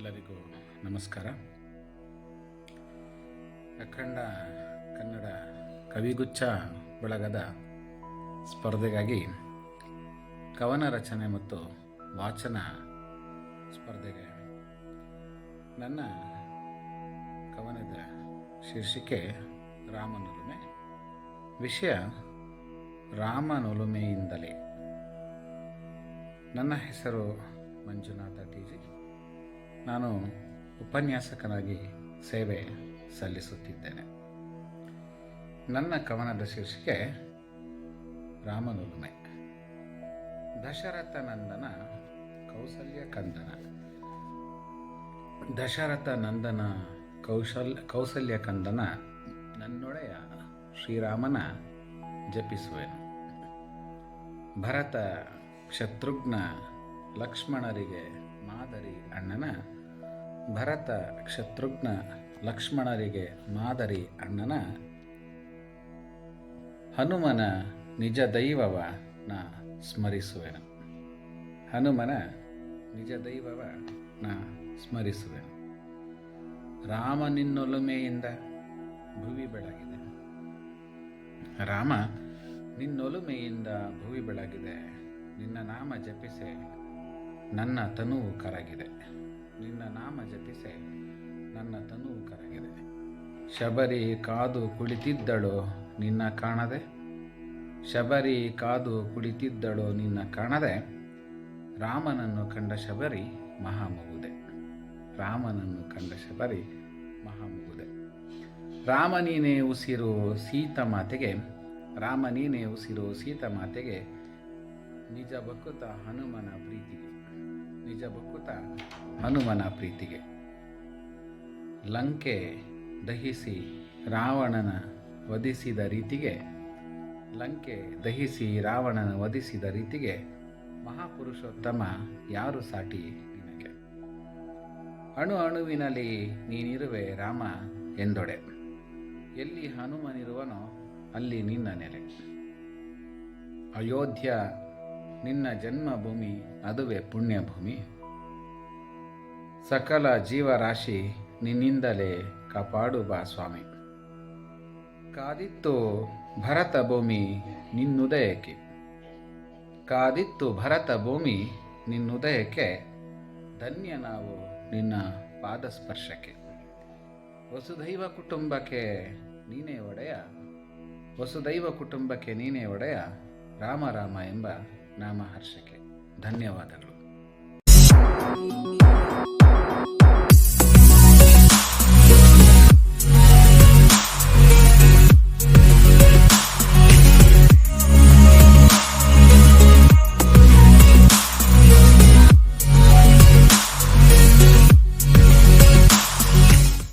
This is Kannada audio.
ಎಲ್ಲರಿಗೂ ನಮಸ್ಕಾರ. ಅಖಂಡ ಕನ್ನಡ ಕವಿಗುಚ್ಛ ಬಳಗದ ಸ್ಪರ್ಧೆಗಾಗಿ ಕವನ ರಚನೆ ಮತ್ತು ವಾಚನ ಸ್ಪರ್ಧೆಗೆ ನನ್ನ ಕವನದ ಶೀರ್ಷಿಕೆ ರಾಮನೊಲುಮೆ. ವಿಷಯ ರಾಮನೊಲುಮೆಯಿಂದಲೇ. ನನ್ನ ಹೆಸರು ಮಂಜುನಾಥ ಟಿ ಜಿ. ನಾನು ಉಪನ್ಯಾಸಕನಾಗಿ ಸೇವೆ ಸಲ್ಲಿಸುತ್ತಿದ್ದೇನೆ. ನನ್ನ ಕವನದ ಶೀರ್ಷಿಕೆ ರಾಮನುಲುಮೆ ದಶರಥ ನಂದನ ಕೌಸಲ್ಯ ಕಂದನ. ದಶರಥ ನಂದನ ಕೌಶಲ್ ಕೌಸಲ್ಯ ಕಂದನ ನನ್ನೊಡೆಯ ಶ್ರೀರಾಮನ ಜಪಿಸುವೆನು. ಭರತ ಶತ್ರುಘ್ನ ಲಕ್ಷ್ಮಣರಿಗೆ ಮಾದರಿ ಅಣ್ಣನ ಭರತ ಶತ್ರುಘ್ನ ಲಕ್ಷ್ಮಣರಿಗೆ ಮಾದರಿ ಅಣ್ಣನ. ಹನುಮನ ನಿಜ ದೈವವ ನಾ ಸ್ಮರಿಸುವೆನು. ಹನುಮನ ನಿಜ ದೈವವ ನಾ ಸ್ಮರಿಸುವೆನು. ರಾಮ ನಿನ್ನೊಲುಮೆಯಿಂದ ಭುವಿ ಬೆಳಗಿದೆ. ರಾಮ ನಿನ್ನೊಲುಮೆಯಿಂದ ಭುವಿ ಬೆಳಗಿದೆ. ನಿನ್ನ ನಾಮ ಜಪಿಸೆ ನನ್ನ ತನುವು ಕರಗಿದೆ. ಜಪಿಸೆ ನನ್ನ ತನುವು ಕರಗಿದೆ. ಶಬರಿ ಕಾದು ಕುಳಿತಿದ್ದಳು, ನಿನ್ನ ಕಾಣದೆ? ಶಬರಿ ಕಾದು ಕುಳಿತಿದ್ದಳು, ನಿನ್ನ ಕಾಣದೆ? ರಾಮನನ್ನು ಕಂಡ ಶಬರಿ ಮಹಾಮಗುದೆ. ರಾಮನನ್ನು ಕಂಡ ಶಬರಿ ಮಹಾಮಗುದೆ. ರಾಮ ನೀನೇ ಉಸಿರು ಸೀತ ಮಾತೆಗೆ, ರಾಮ ನೀನೇ ಉಸಿರು ಸೀತ ಮಾತೆಗೆ, ನಿಜ ಬಕ್ಕುತ ಹನುಮನ ಪ್ರೀತಿಗೆ. ನಿಜ ಬಕ್ಕುತ ಹನುಮನ ಪ್ರೀತಿಗೆ. ಲಂಕೆ ದಹಿಸಿ ರಾವಣನ ವಧಿಸಿದ ರೀತಿಗೆ, ಲಂಕೆ ದಹಿಸಿ ರಾವಣನ ವಧಿಸಿದ ರೀತಿಗೆ ಮಹಾಪುರುಷೋತ್ತಮ ಯಾರು ಸಾಟಿ ನಿನಗೆ? ಅಣು ಅಣುವಿನಲ್ಲಿ ನೀನಿರುವೆ ರಾಮ ಎಂದೊಡೆ. ಎಲ್ಲಿ ಹನುಮನಿರುವನೋ ಅಲ್ಲಿ ನಿನ್ನ ನೆಲೆ. ಅಯೋಧ್ಯ ನಿನ್ನ ಜನ್ಮಭೂಮಿ ಅದುವೇ ಪುಣ್ಯಭೂಮಿ. ಸಕಲ ಜೀವರಾಶಿ ನಿನ್ನಿಂದಲೇ ಕಾಪಾಡು ಬಾ ಸ್ವಾಮಿ. ಕಾದಿತ್ತು ಭರತ ಭೂಮಿ ನಿನ್ನುದಯಕ್ಕೆ. ಕಾದಿತ್ತು ಭರತ ಭೂಮಿ ನಿನ್ನುದಯಕ್ಕೆ. ಧನ್ಯ ನಾವು ನಿನ್ನ ಪಾದಸ್ಪರ್ಶಕ್ಕೆ. ವಸುದೈವ ಕುಟುಂಬಕ್ಕೆ ನೀನೇ ಒಡೆಯ. ವಸುದೈವ ಕುಟುಂಬಕ್ಕೆ ನೀನೇ ಒಡೆಯ. ರಾಮ ರಾಮ ಎಂಬ ನಾಮಹರ್ಷಕ್ಕೆ ಧನ್ಯವಾದಗಳು.